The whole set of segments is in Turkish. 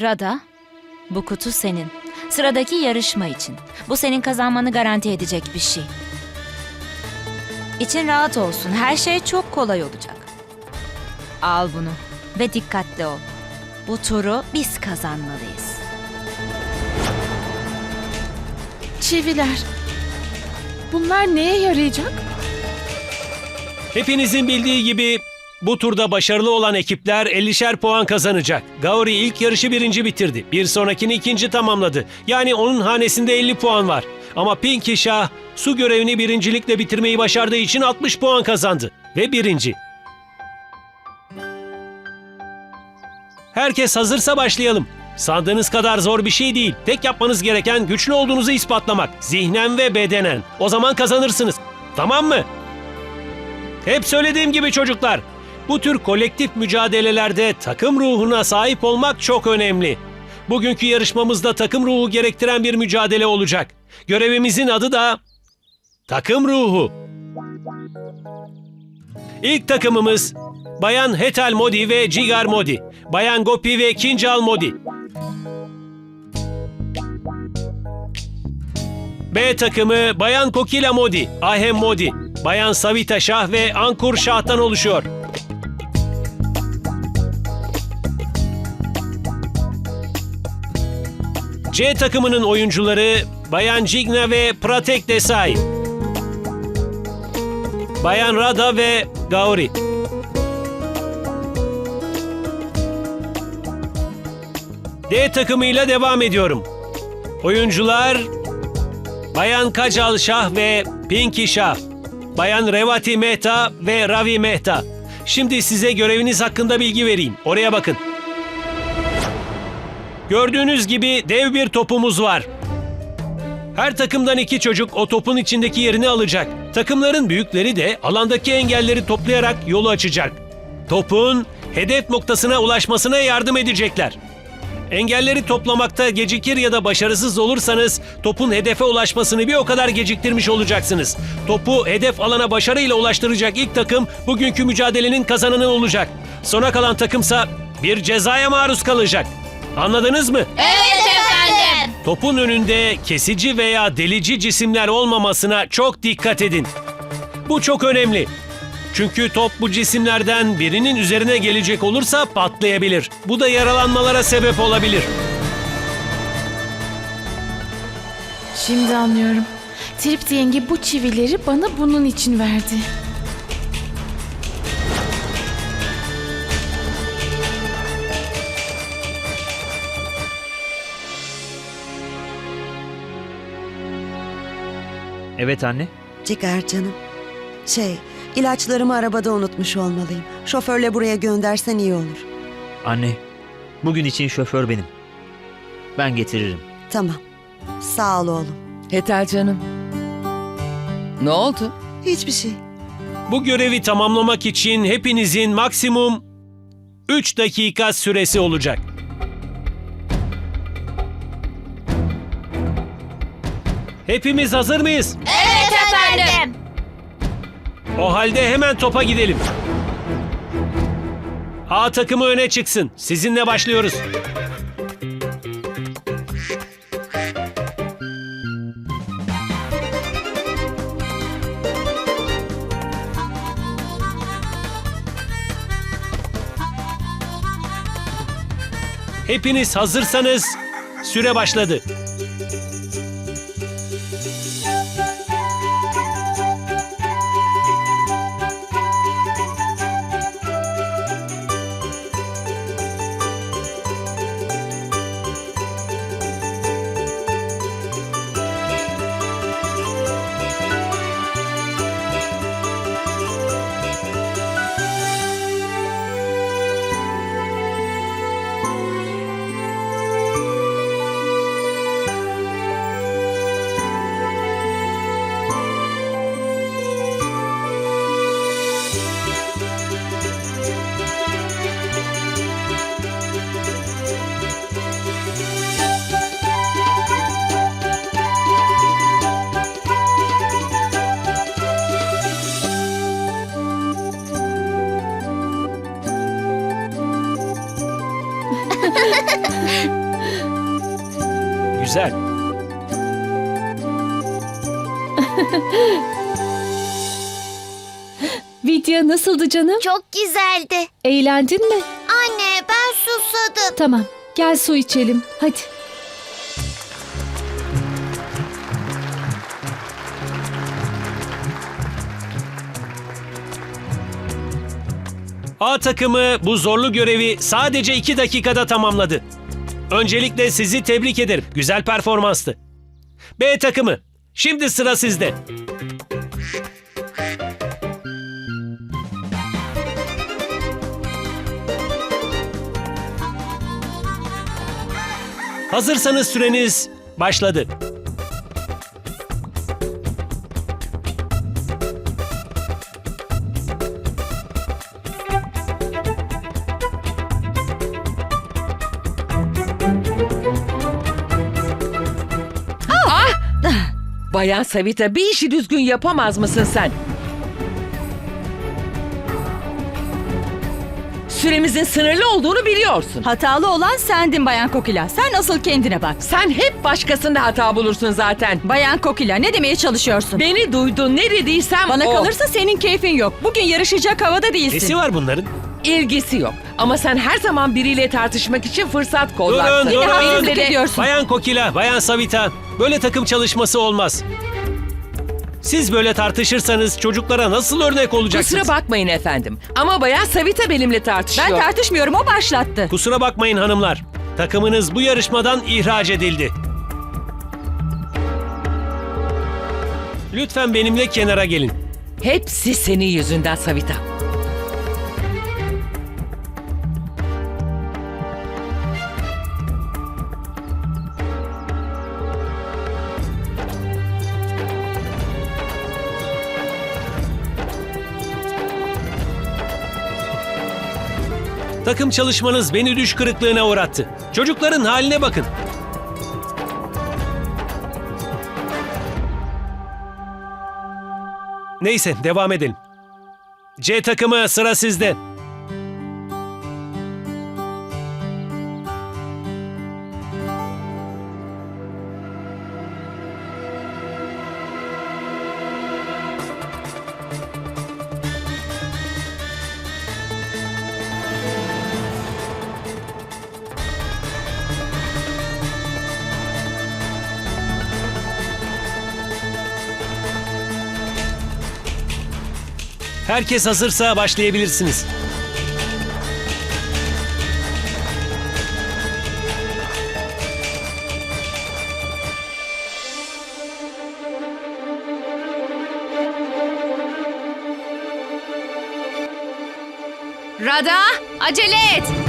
Rada, bu kutu senin. Sıradaki yarışma için. Bu senin kazanmanı garanti edecek bir şey. İçin rahat olsun. Her şey çok kolay olacak. Al bunu ve dikkatli ol. Bu turu biz kazanmalıyız. Çiviler. Bunlar neye yarayacak? Hepinizin bildiği gibi bu turda başarılı olan ekipler 50'şer puan kazanacak. Gauri ilk yarışı birinci bitirdi. Bir sonrakini ikinci tamamladı. Yani onun hanesinde 50 puan var. Ama Pinky Shah su görevini birincilikle bitirmeyi başardığı için 60 puan kazandı. Ve birinci. Herkes hazırsa başlayalım. Sandığınız kadar zor bir şey değil. Tek yapmanız gereken güçlü olduğunuzu ispatlamak. Zihnen ve bedenen. O zaman kazanırsınız. Tamam mı? Hep söylediğim gibi çocuklar, bu tür kolektif mücadelelerde takım ruhuna sahip olmak çok önemli. Bugünkü yarışmamızda takım ruhu gerektiren bir mücadele olacak. Görevimizin adı da takım ruhu. İlk takımımız Bayan Hetal Modi ve Cigar Modi, Bayan Gopi ve Kincal Modi. B takımı Bayan Kokila Modi, Ahem Modi, Bayan Savita Şah ve Ankur Şah'tan oluşuyor. C takımının oyuncuları Bayan Jigna ve Pratek Desai. Bayan Rada ve Gauri. D takımıyla devam ediyorum. Oyuncular Bayan Kacal Şah ve Pinky Şah. Bayan Revati Mehta ve Ravi Mehta. Şimdi size göreviniz hakkında bilgi vereyim. Oraya bakın. Gördüğünüz gibi dev bir topumuz var. Her takımdan iki çocuk o topun içindeki yerini alacak. Takımların büyükleri de alandaki engelleri toplayarak yolu açacak. Topun hedef noktasına ulaşmasına yardım edecekler. Engelleri toplamakta gecikir ya da başarısız olursanız topun hedefe ulaşmasını bir o kadar geciktirmiş olacaksınız. Topu hedef alana başarıyla ulaştıracak ilk takım bugünkü mücadelenin kazananı olacak. Sona kalan takımsa bir cezaya maruz kalacak. Anladınız mı? Evet efendim. Topun önünde kesici veya delici cisimler olmamasına çok dikkat edin. Bu çok önemli. Çünkü top bu cisimlerden birinin üzerine gelecek olursa patlayabilir. Bu da yaralanmalara sebep olabilir. Şimdi anlıyorum. Tripti yenge bu çivileri bana bunun için verdi. Evet anne. Cigar canım. Şey, ilaçlarımı arabada unutmuş olmalıyım. Şoförle buraya göndersen iyi olur. Anne. Bugün için şoför benim. Ben getiririm. Tamam. Sağ ol oğlum. Hetal canım. Ne oldu? Hiçbir şey. Bu görevi tamamlamak için hepinizin maksimum 3 dakika süresi olacak. Hepimiz hazır mıyız? Evet efendim. O halde hemen topa gidelim. A takımı öne çıksın. Sizinle başlıyoruz. Hepiniz hazırsanız süre başladı. Güzel. Vidya nasıldı canım? Çok güzeldi. Eğlendin mi? Anne ben susadım. Tamam. Gel su içelim. Hadi. A takımı bu zorlu görevi sadece 2 dakikada tamamladı. Öncelikle sizi tebrik ederim. Güzel performanstı. B takımı, şimdi sıra sizde. Hazırsanız süreniz başladı. Bayan Savita bir işi düzgün yapamaz mısın sen? Süremizin sınırlı olduğunu biliyorsun. Hatalı olan sendin Bayan Kokila. Sen asıl kendine bak. Sen hep başkasında hata bulursun zaten. Bayan Kokila ne demeye çalışıyorsun? Beni duydun ne dediysem Bana o. kalırsa senin keyfin yok. Bugün yarışacak havada değilsin. Nesi var bunların? İlgisi yok. Ama sen her zaman biriyle tartışmak için fırsat kollarsın. Durun, durun. haksızlık Benimle de- ediyorsun. Bayan Kokila, Bayan Savita, böyle takım çalışması olmaz. Siz böyle tartışırsanız çocuklara nasıl örnek olacaksınız? Kusura bakmayın efendim. Ama bayan Savita benimle tartışıyor. Ben tartışmıyorum o başlattı. Kusura bakmayın hanımlar. Takımınız bu yarışmadan ihraç edildi. Lütfen benimle kenara gelin. Hepsi senin yüzünden Savita. Takım çalışmanız beni düş kırıklığına uğrattı. Çocukların haline bakın. Neyse devam edelim. C takımı sıra sizde. Herkes hazırsa başlayabilirsiniz. Rada acele et.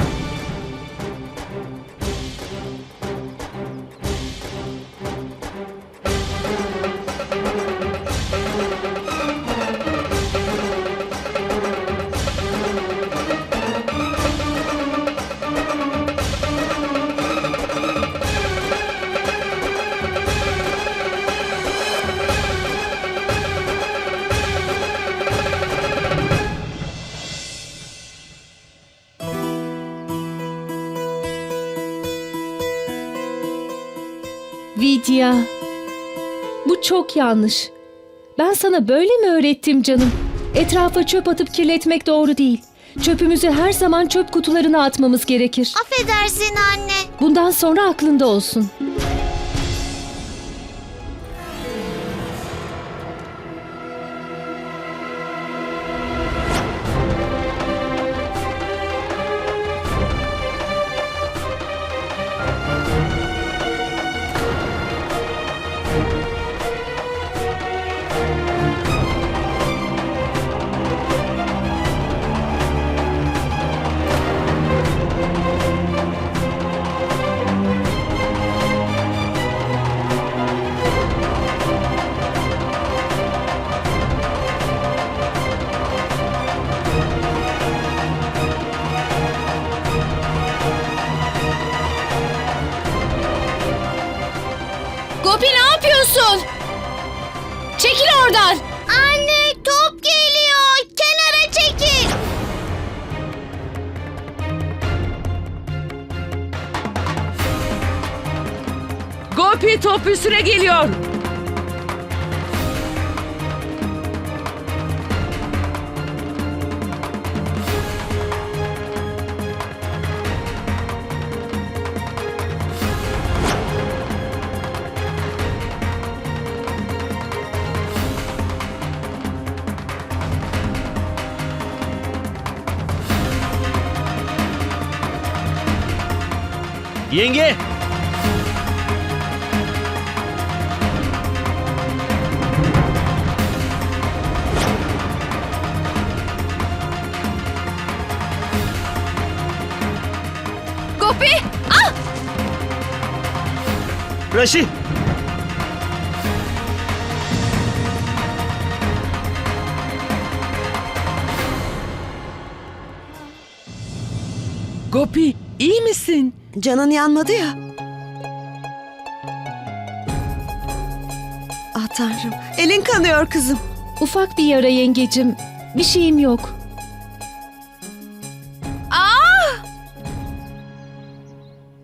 Çok yanlış. Ben sana böyle mi öğrettim canım? Etrafa çöp atıp kirletmek doğru değil. Çöpümüzü her zaman çöp kutularına atmamız gerekir. Affedersin anne. Bundan sonra aklında olsun. Gopi top üstüne geliyor. Yenge! Raşi! Gopi iyi misin? Canın yanmadı ya. Ah tanrım. Elin kanıyor kızım. Ufak bir yara yengecim. Bir şeyim yok.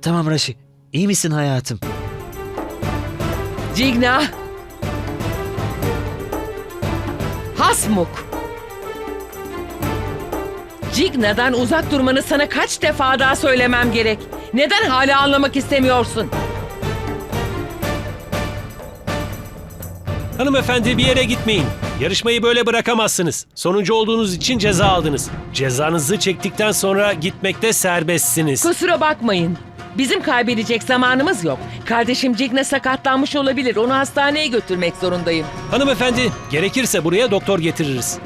Tamam Raşi. İyi misin hayatım? Cigna. Hasmuk. Cigna'dan uzak durmanı sana kaç defa daha söylemem gerek. Neden hala anlamak istemiyorsun? Hanımefendi bir yere gitmeyin. Yarışmayı böyle bırakamazsınız. Sonuncu olduğunuz için ceza aldınız. Cezanızı çektikten sonra gitmekte serbestsiniz. Kusura bakmayın. Bizim kaybedecek zamanımız yok. Kardeşim Cigna sakatlanmış olabilir. Onu hastaneye götürmek zorundayım. Hanımefendi gerekirse buraya doktor getiririz.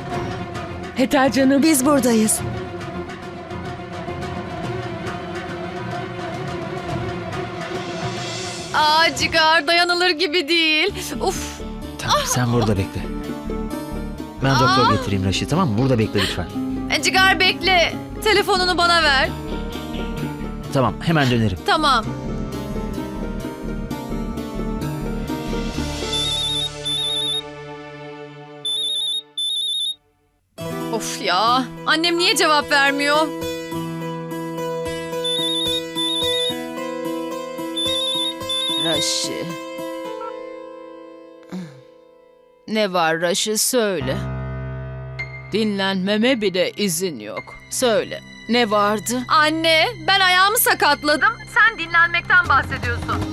Heta canım. Biz buradayız. Aa Cigar dayanılır gibi değil. Uf. Tamam sen burada bekle. Ben doktor getireyim Raşi tamam mı? Burada bekle lütfen. E, Cigar bekle. Telefonunu bana ver. Tamam hemen dönerim. Tamam. Of ya. Annem niye cevap vermiyor? Raşi. Ne var Raşi söyle. Dinlenmeme bile izin yok. Söyle. Ne vardı? Anne, ben ayağımı sakatladım. Sen dinlenmekten bahsediyorsun.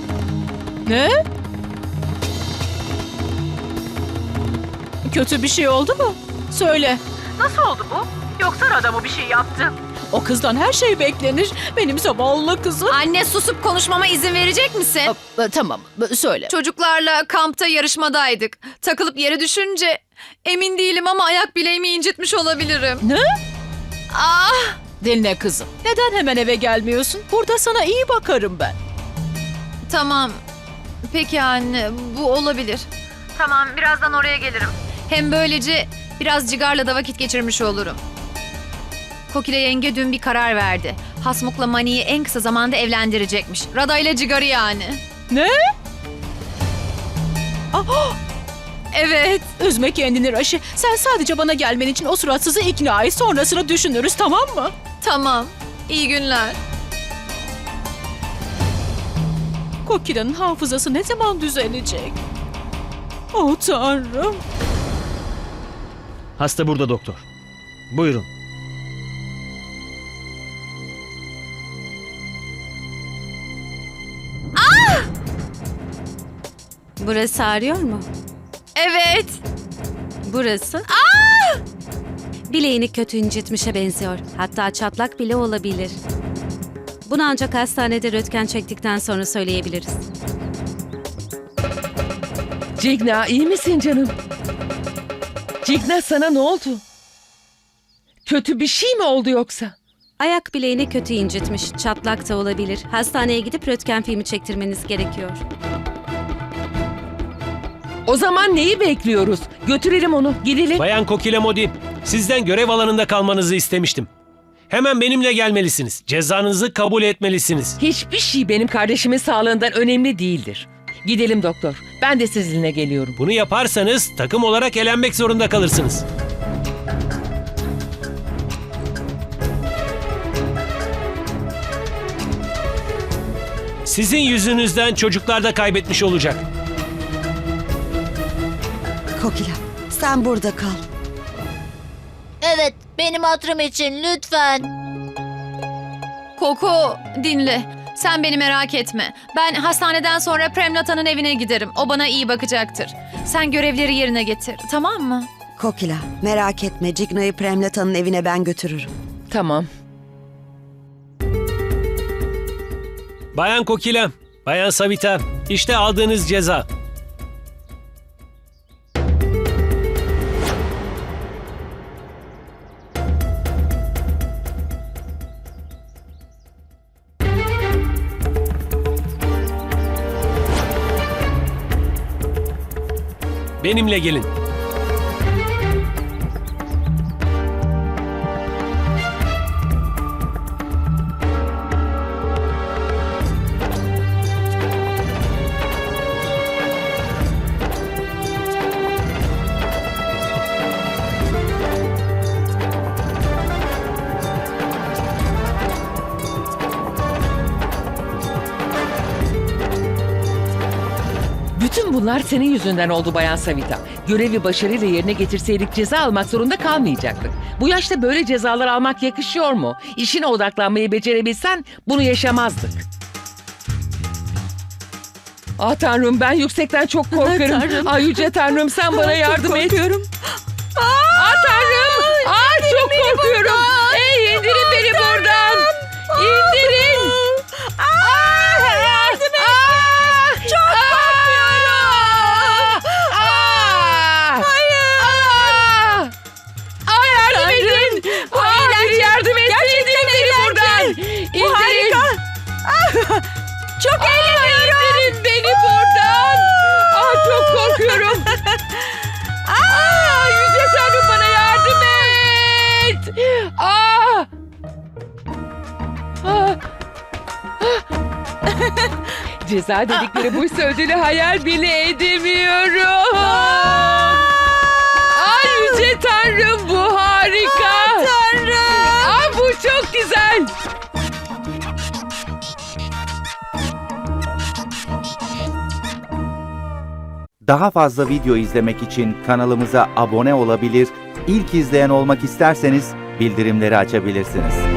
Ne? Kötü bir şey oldu mu? Söyle. Nasıl oldu bu? Yoksa Rada mı bir şey yaptı? O kızdan her şey beklenir. Benim zavallı kızım. Anne susup konuşmama izin verecek misin? Aa, Tamam, söyle. Çocuklarla kampta yarışmadaydık. Takılıp yere düşünce emin değilim ama ayak bileğimi incitmiş olabilirim. Ne? Ah! Dinle kızım. Neden hemen eve gelmiyorsun? Burada sana iyi bakarım ben. Tamam. Peki anne, bu olabilir. Tamam, birazdan oraya gelirim. Hem böylece biraz cigarla da vakit geçirmiş olurum. Kokile yenge dün bir karar verdi. Hasmuk'la Mani'yi en kısa zamanda evlendirecekmiş. Rada ile cigarı yani. Ne? Evet. Üzme kendini Raşi. Sen sadece bana gelmen için o suratsızı ikna et. Sonrasını düşünürüz tamam mı? Tamam. İyi günler. Kokila'nın hafızası ne zaman düzelecek? Oh tanrım. Hasta burada doktor. Buyurun. Burası ağrıyor mu? Evet. Burası? Bileğini kötü incitmişe benziyor. Hatta çatlak bile olabilir. Bunu ancak hastanede röntgen çektikten sonra söyleyebiliriz. Cigna iyi misin canım? Cigna sana ne oldu? Kötü bir şey mi oldu yoksa? Ayak bileğini kötü incitmiş. Çatlak da olabilir. Hastaneye gidip röntgen filmi çektirmeniz gerekiyor. O zaman neyi bekliyoruz? Götürelim onu, gidelim. Bayan Kokile Modi, sizden görev alanında kalmanızı istemiştim. Hemen benimle gelmelisiniz. Cezanızı kabul etmelisiniz. Hiçbir şey benim kardeşimin sağlığından önemli değildir. Gidelim doktor. Ben de sizinle geliyorum. Bunu yaparsanız takım olarak elenmek zorunda kalırsınız. Sizin yüzünüzden çocuklar da kaybetmiş olacak. Kokila, sen burada kal. Benim hatırım için lütfen. Koko dinle. Sen beni merak etme. Ben hastaneden sonra Premlata'nın evine giderim. O bana iyi bakacaktır. Sen görevleri yerine getir. Tamam mı? Kokila, merak etme. Cigna'yı Premlata'nın evine ben götürürüm. Tamam. Bayan Kokila, Bayan Savita, işte aldığınız ceza. Benimle gelin. Senin yüzünden oldu Bayan Savita. Görevi başarıyla yerine getirseydik ceza almak zorunda kalmayacaktık. Bu yaşta böyle cezalar almak yakışıyor mu? İşine odaklanmayı becerebilsen bunu yaşamazdık. Ah tanrım ben yüksekten çok korkarım. Tanrım. Ay yüce tanrım sen bana Ay, çok yardım et. korkuyorum. Ah Ceza dedikleri buysa ödülü hayal bile edemiyorum. Ay Yüce Tanrım bu harika. Tanrım. Aa, bu çok güzel. Daha fazla video izlemek için kanalımıza abone olabilir, ilk izleyen olmak isterseniz bildirimleri açabilirsiniz.